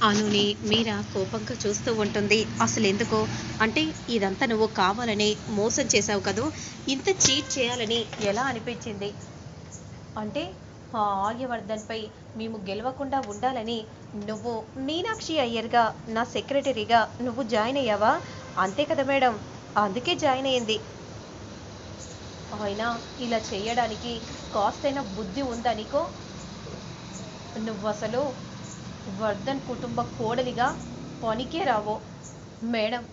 అనుని మీరా కోపంగా చూస్తూ ఉంటుంది. అసలు ఎందుకు? అంటే ఇదంతా నువ్వు కావాలని మోసం చేసావు కదూ? ఇంత చీట్ చేయాలని ఎలా అనిపించింది? అంటే ఆ ఆర్యవర్ధన్పై మేము గెలవకుండా ఉండాలని నువ్వు మీనాక్షి అయ్యర్గా నా సెక్రటరీగా నువ్వు జాయిన్ అయ్యావా? అంతే కదా మేడం. అందుకే జాయిన్ అయ్యింది. అయినా ఇలా చేయడానికి కాస్తైనా బుద్ధి ఉందా నీకు? నువ్వు అసలు వర్ధన్ కుటుంబ కోడలిగా పనికే రావో మేడం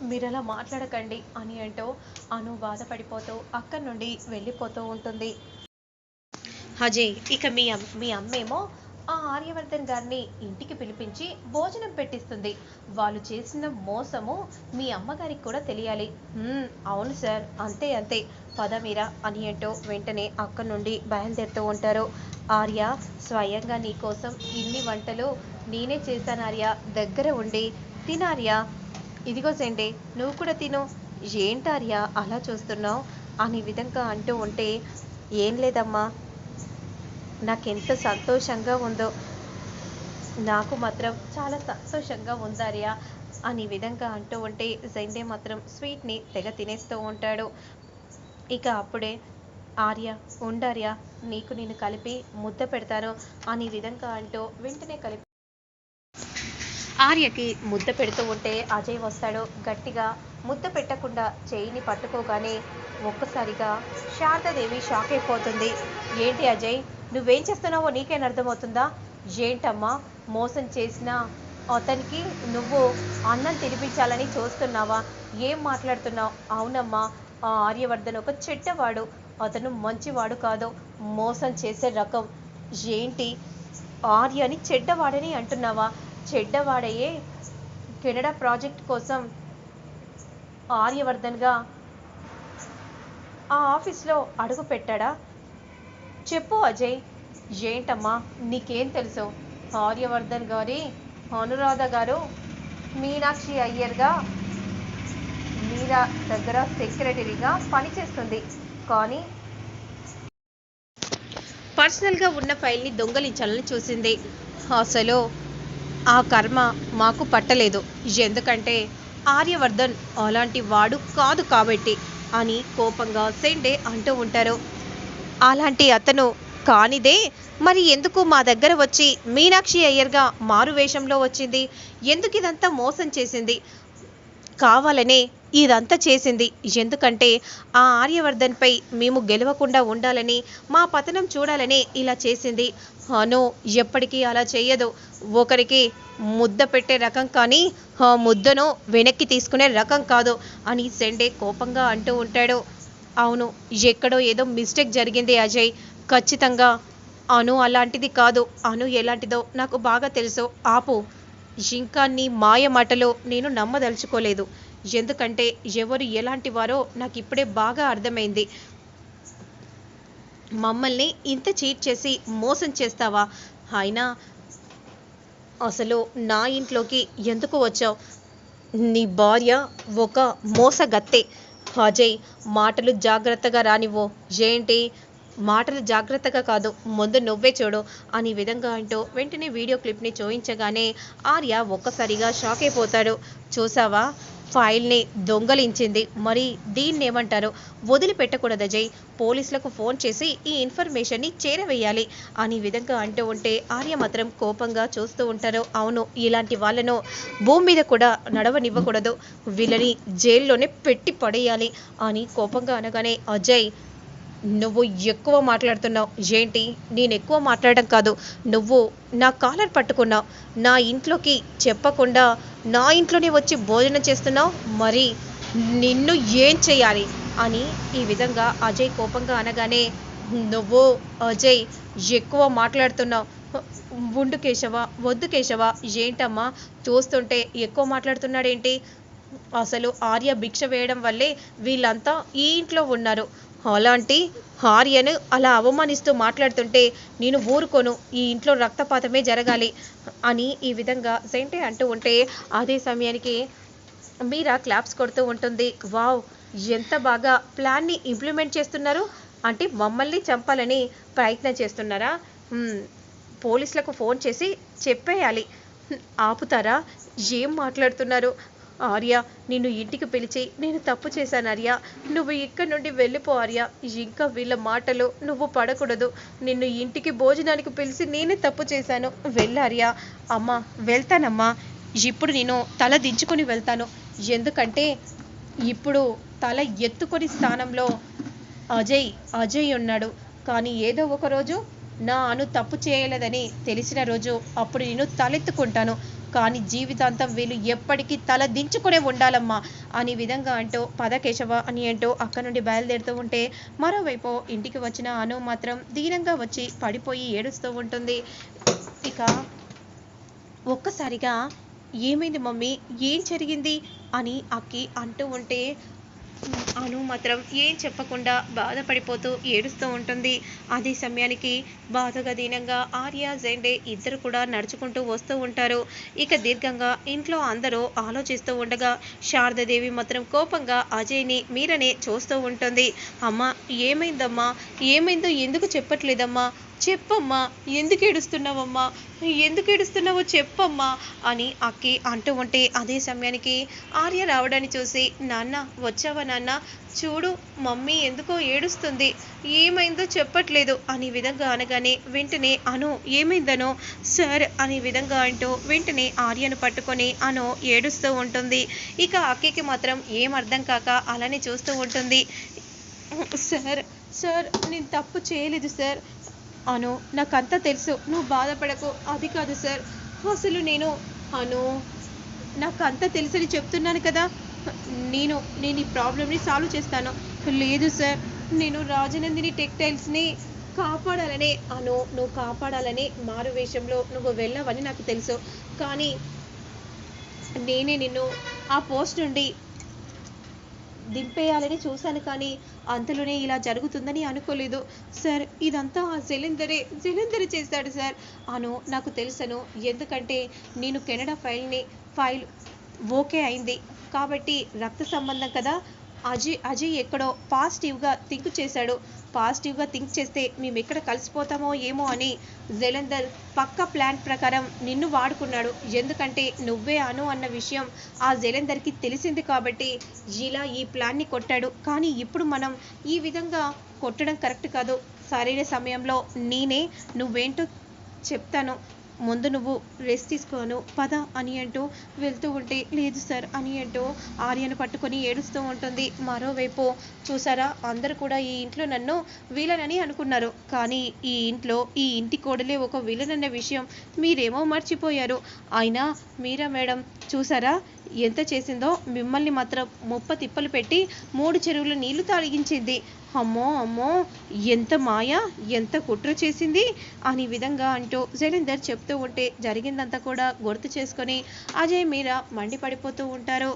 మీరు అలా మాట్లాడకండి అని అంటూ అను బాధపడిపోతూ అక్కడి నుండి వెళ్ళిపోతూ ఉంటుంది. అజయ్ ఇక మీ అమ్ మీ అమ్మేమో ఆ ఆర్యవర్ధన్ గారిని ఇంటికి పిలిపించి భోజనం పెట్టిస్తుంది. వాళ్ళు చేసిన మోసము మీ అమ్మగారికి కూడా తెలియాలి. అవును సార్ అంతే అంతే. పదమిరా అని అంటూ వెంటనే అక్కడి నుండి బయలుదేరుతూ ఉంటారు. ఆర్య స్వయంగా నీ కోసం ఇన్ని వంటలు నేనే చేశాను ఆర్య. దగ్గర ఉండి తినార్య ఇదిగో సెండి నువ్వు కూడా తిను. ఏంటార్య అలా చూస్తున్నావు? అని విధంగా అంటూ ఉంటే ఏం లేదమ్మా. నాకెంత సంతోషంగా ఉందో. నాకు మాత్రం చాలా సంతోషంగా ఉందార్య అని విధంగా అంటూ ఉంటే జెండే మాత్రం స్వీట్ని తెగ తినేస్తూ ఉంటాడు. ఇక అప్పుడే ఆర్య ఉండార్య నీకు నేను కలిపి ముద్ద పెడతాను అని విధంగా అంటూ వెంటనే కలిపి ఆర్యకి ముద్ద పెడుతూ ఉంటే అజయ్ వస్తాడు. గట్టిగా ముద్ద పెట్టకుండా చేయిని పట్టుకోగానే ఒక్కసారిగా శారదాదేవి షాక్ అయిపోతుంది. ఏంటి అజయ్ నువ్వేం చేస్తున్నావో నీకేం అర్థమవుతుందా? ఏంటమ్మా మోసం చేసిన అతనికి నువ్వు అన్నం తినిపించాలని చూస్తున్నావా? ఏం మాట్లాడుతున్నావు? అవునమ్మా ఆ ఆర్యవర్ధన్ ఒక చెడ్డవాడు. అతను మంచివాడు కాదు. మోసం చేసే రకం. ఏంటి? ఆర్యని చెడ్డవాడని అంటున్నావా? చెడ్డవాడయే కెనడా ప్రాజెక్ట్ కోసం ఆర్యవర్ధన్గా ఆ ఆఫీస్లో అడుగు పెట్టాడా? చెప్పు అజయ్. ఏంటమ్మా? నీకేం తెలుసు? ఆర్యవర్ధన్ గారి అనురాధ గారు మీనాక్షి అయ్యర్గా మీరా దగ్గర సెక్రటరీగా పనిచేస్తుంది. కానీ పర్సనల్గా ఉన్న ఫైల్ని దొంగలించాలని చూసింది. అసలు ఆ కర్మ మాకు పట్టలేదు. ఎందుకంటే ఆర్యవర్ధన్ అలాంటి వాడు కాదు కాబట్టి అని కోపంగా సెండే అంటూ ఉంటారు. అలాంటి అతను కానిదే మరి ఎందుకు మా దగ్గర వచ్చి మీనాక్షి అయ్యర్గా మారు వేషంలో వచ్చింది? ఎందుకు ఇదంతా మోసం చేసింది? కావాలనే ఇదంతా చేసింది. ఎందుకంటే ఆ ఆర్యవర్ధన్పై మేము గెలవకుండా ఉండాలని మా పతనం చూడాలని ఇలా చేసింది. అను ఎప్పటికీ అలా చేయదు ఒకరికి ముద్ద పెట్టే రకం కానీ ఆ ముద్దను వెనక్కి తీసుకునే రకం కాదు అని సెండే కోపంగా అంటూ ఉంటాడు. అవును ఎక్కడో ఏదో మిస్టేక్ జరిగింది అజయ్. ఖచ్చితంగా అను అలాంటిది కాదు. అను ఎలాంటిదో నాకు బాగా తెలుసు. ఆపు ఇంకా నీ మాయ మాటలో నేను నమ్మదలుచుకోలేదు. ఎందుకంటే ఎవరు ఎలాంటి వారో నాకు ఇప్పుడే బాగా అర్థమైంది. మమ్మల్ని ఇంత చీట్ చేసి మోసం చేస్తావా? అయినా అసలు నా ఇంట్లోకి ఎందుకు వచ్చావు? నీ భార్య ఒక మోసగత్తే. అజయ్ మాటలు జాగ్రత్తగా రానివ్వు. ఏంటి? మాటలు జాగ్రత్తగా కాదు ముందు నువ్వే చూడు అని విధంగా అంటూ వెంటనే వీడియో క్లిప్ని చూయించగానే ఆర్య ఒక్కసారిగా షాక్ అయిపోతాడు. చూసావా? ఫైల్ని దొంగలించింది. మరి దీన్ని ఏమంటారు వదిలిపెట్టకూడదు అజయ్. పోలీసులకు ఫోన్ చేసి ఈ ఇన్ఫర్మేషన్ని చేరవేయాలి. అని విధంగా అంటూ ఉంటే ఆర్య మాత్రం కోపంగా చూస్తూ ఉంటారు. అవును ఇలాంటి వాళ్ళను భూమి మీద కూడా నడవనివ్వకూడదు. వీళ్ళని జైల్లోనే పెట్టి పడేయాలి అని కోపంగా అనగానే అజయ్ నువ్వు ఎక్కువ మాట్లాడుతున్నావు. ఏంటి? నేను ఎక్కువ మాట్లాడడం కాదు. నువ్వు నా కాలర్ పట్టుకున్నావు. నా ఇంట్లోకి చెప్పకుండా నా ఇంట్లోనే వచ్చి భోజనం చేస్తున్నావు. మరి నిన్ను ఏం చేయాలి? అని ఈ విధంగా అజయ్ కోపంగా అనగానే నువ్వు అజయ్ ఎక్కువ మాట్లాడుతున్నావు. ఉండు కేశవ వద్దు కేశవ. ఏంటమ్మా? చూస్తుంటే ఎక్కువ మాట్లాడుతున్నాడేంటి? అసలు ఆర్య భిక్ష వేయడం వల్లే వీళ్ళంతా ఈ ఇంట్లో ఉన్నారు. అలాంటి ఆర్యను అలా అవమానిస్తూ మాట్లాడుతుంటే నేను ఊరుకోను ఈ ఇంట్లో రక్తపాతమే జరగాలి అని ఈ విధంగా సెంటే అంటూ ఉంటే అదే సమయానికి మీరా క్లాప్స్ కొడుతూ ఉంటుంది. వావ్ ఎంత బాగా ప్లాన్ని ఇంప్లిమెంట్ చేస్తున్నారు. అంటే మమ్మల్ని చంపాలని ప్రయత్నం చేస్తున్నారా? పోలీసులకు ఫోన్ చేసి చెప్పేయాలి. ఆపుతారా? ఏం మాట్లాడుతున్నారు? ఆర్య నిన్ను ఇంటికి పిలిచి నేను తప్పు చేశాను ఆర్య. నువ్వు ఇక్కడి నుండి వెళ్ళిపో ఆర్య. ఇంకా వీళ్ళ మాటలు నువ్వు పడకూడదు. నిన్ను ఇంటికి భోజనానికి పిలిచి నేనే తప్పు చేశాను. వెళ్ళార్యా అమ్మా వెళ్తానమ్మా. ఇప్పుడు నేను తల దించుకొని వెళ్తాను. ఎందుకంటే ఇప్పుడు తల ఎత్తుకొని స్థానంలో అజయ్ అజయ్ ఉన్నాడు. కానీ ఏదో ఒక రోజు నా అను తప్పు చేయలేదని తెలిసిన రోజు అప్పుడు నేను తలెత్తుకుంటాను. కానీ జీవితాంతం వీళ్ళు ఎప్పటికీ తల దించుకునే ఉండాలమ్మా అని విధంగా అంటూ పదకేశవ అని అంటూ అక్కడ నుండి బయలుదేరుతూ ఉంటే మరోవైపు ఇంటికి వచ్చిన అను మాత్రం దీనంగా వచ్చి పడిపోయి ఏడుస్తూ ఉంటుంది. ఇక ఒక్కసారిగా ఏమైంది మమ్మీ? ఏం జరిగింది? అని అక్కి అంటూ ఉంటే అను మాత్రం ఏం చెప్పకుండా బాధపడిపోతూ ఏడుస్తూ ఉంటుంది. అదే సమయానికి బాధగా దీనంగా ఆర్య జెండే ఇద్దరు కూడా నడుచుకుంటూ వస్తూ ఉంటారు. ఇక దీర్ఘంగా ఇంట్లో అందరూ ఆలోచిస్తూ ఉండగా శారదాదేవి మాత్రం కోపంగా అజయ్ని మీరనే చూస్తూ ఉంటుంది. అమ్మా ఏమైందమ్మా? ఏమైందో ఎందుకు చెప్పట్లేదమ్మా? చెప్పమ్మా ఎందుకు ఏడుస్తున్నావమ్మా ఎందుకు ఏడుస్తున్నావో చెప్పమ్మా అని అక్కి అంటూ ఉంటే అదే సమయానికి ఆర్య రావడాన్ని చూసి నాన్న వచ్చావా నాన్న? చూడు మమ్మీ ఎందుకో ఏడుస్తుంది? ఏమైందో చెప్పట్లేదు. అనే విధంగా అనగానే వెంటనే అను ఏమైందనో? సార్ అనే విధంగా అంటూ వెంటనే ఆర్యను పట్టుకొని అను ఏడుస్తూ ఉంటుంది. ఇక అక్కకి మాత్రం ఏం అర్థం కాక అలానే చూస్తూ ఉంటుంది. సార్ సార్ నేను తప్పు చేయలేదు సార్. అను నాకంతా తెలుసు. నువ్వు బాధపడకు. అది కాదు సార్. అసలు నేను అను నాకు అంతా తెలుసని చెప్తున్నాను కదా. నేను నేను ఈ ప్రాబ్లమ్ని సాల్వ్ చేస్తాను. లేదు సార్. నేను రాజనందిని టెక్టైల్స్ని కాపాడాలనే అను నువ్వు కాపాడాలనే మారు వేషంలో నువ్వు వెళ్ళవని నాకు తెలుసు. కానీ నేనే నిన్ను ఆ పోస్ట్ నుండి దింపేయాలని చూశాను కానీ అంతలోనే ఇలా జరుగుతుందని అనుకోలేదు. సార్ ఇదంతా ఆ జలంధరే చేశాడు సార్. అను నాకు తెలుసను ఎందుకంటే నేను కెనడా ఫైల్ని ఫైల్ ఓకే అయింది. కాబట్టి రక్త సంబంధం కదా. అజయ్ అజయ్ ఎక్కడో పాజిటివ్గా థింక్ చేశాడు. పాజిటివ్గా థింక్ చేస్తే మేము ఎక్కడ కలిసిపోతామో ఏమో అని జలంధర్ పక్క ప్లాన్ ప్రకారం నిన్ను వాడుకున్నాడు. ఎందుకంటే నువ్వే అను అన్న విషయం ఆ జలంధర్కి తెలిసింది కాబట్టి ఇలా ఈ ప్లాన్ని కొట్టాడు. కానీ ఇప్పుడు మనం ఈ విధంగా కొట్టడం కరెక్ట్ కాదు. సరైన సమయంలో నేనే నువ్వేంటో చెప్తాను. ముందు నువ్వు రెస్ట్ తీసుకోను పద అని అంటూ వెళ్తూ ఉంటే లేదు సార్ అని అంటూ ఆర్యను పట్టుకొని ఏడుస్తూ ఉంటుంది. మరోవైపు చూసారా అందరూ కూడా ఈ ఇంట్లో నన్ను వీలనని అనుకున్నారు. కానీ ఈ ఇంట్లో ఈ ఇంటి కోడలే ఒక వీలనన్న విషయం మీరేమో మర్చిపోయారు. అయినా మీరా మేడం చూసారా ఎంత చేసిందో? మిమ్మల్ని మాత్రం ముప్ప తిప్పలు పెట్టి మూడు చెరువులు నీళ్ళు తాగించింది. అమ్మో అమ్మో ఎంత మాయ ఎంత కుట్ర చేసింది అని విధంగా అంటూ జలీందర్ చెప్తూ ఉంటే జరిగిందంతా కూడా గుర్తు చేసుకొని అజయ్ మీరా మండిపడిపోతూ ఉంటారు.